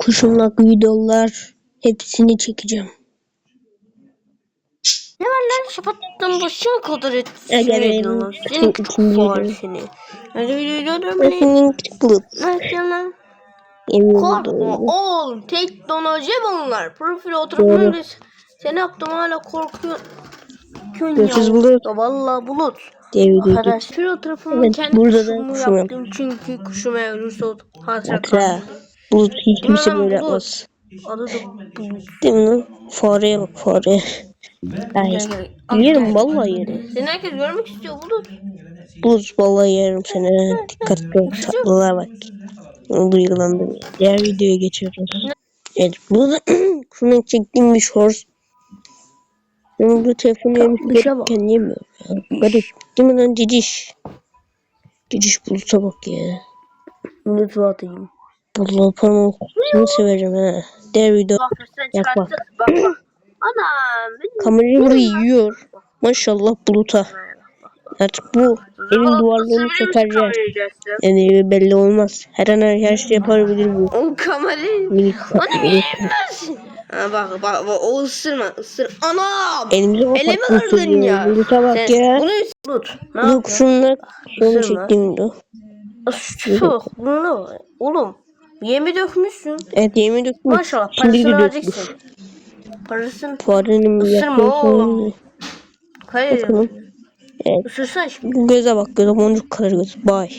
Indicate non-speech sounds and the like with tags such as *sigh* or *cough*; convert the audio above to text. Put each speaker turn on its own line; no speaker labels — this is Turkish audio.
Kuşumlak videolar hepsini çekeceğim.
Ne var lan şapattın başına kadar et.
Ege benim
diyorlar.
bütün
Senin
videom.
seni. Hadi videoları beni.
Senin tıklık.
Ne yapıyorsun lan? Korkma oğlum. Teknoloji bunlar. Profil oturup Seni yaptım hala korkuyor. Kön
Görüşürüz bulut.
Ya Vallahi bulut.
Video
Arkadaş şuraya tarafımı
Evet,
kendi
burada da
kuşumu
kuşum
yaptım çünkü kuşum ölürse hasret kalır.
Bulut hiç kimse böyle yapmaz.
Adı da bulut.
Değil mi lan? Fareye bak fareye. Ay, yerim vallahi yerim.
Seni herkes görmek istiyor bulut.
Bulut vallahi yerim seni. Dikkatli ol. Tatlılığa bak. Duygulandım. Diğer videoya geçiyoruz. Evet burada şunu *clears throat* çektiğim bir shorts. Ben bu telefonu yemiş
bir bak.
görürken yemiyorum ya. Garip. Değil mi lan ciciş? Ciciş buluta bak ya.
Bulut atayım.
Bulut parmağı kokusunu severim ha. Diğer video
Bak
bak.
Anam.
kamerayı burayı yiyor. Maşallah buluta. Artık bu evin duvarlarını söker yer. Yani belli olmaz. Her an her şey yapabilir bu.
O kamerayı.
Minik
Onu yiyemezsin. Ha bak bak bak o ısırma ısır. Anam. Elimi kırdın ya.
Buluta bak
Sen
ya.
Bunu tut. Ne
Bu
yapıyorsun?
kuşunla şunu
Isırma.
çektiğim video.
Çok. Bunu? Oğlum. Yemi dökmüşsün.
Evet yemin dökmüş.
Maşallah parasını
dökmüş.
vereceksin. Parasını.
Farenin
Isırma oğlum. Hayır.
Evet.
Isırsan şimdi.
Göze bak göze boncuk kadar göz. Bay.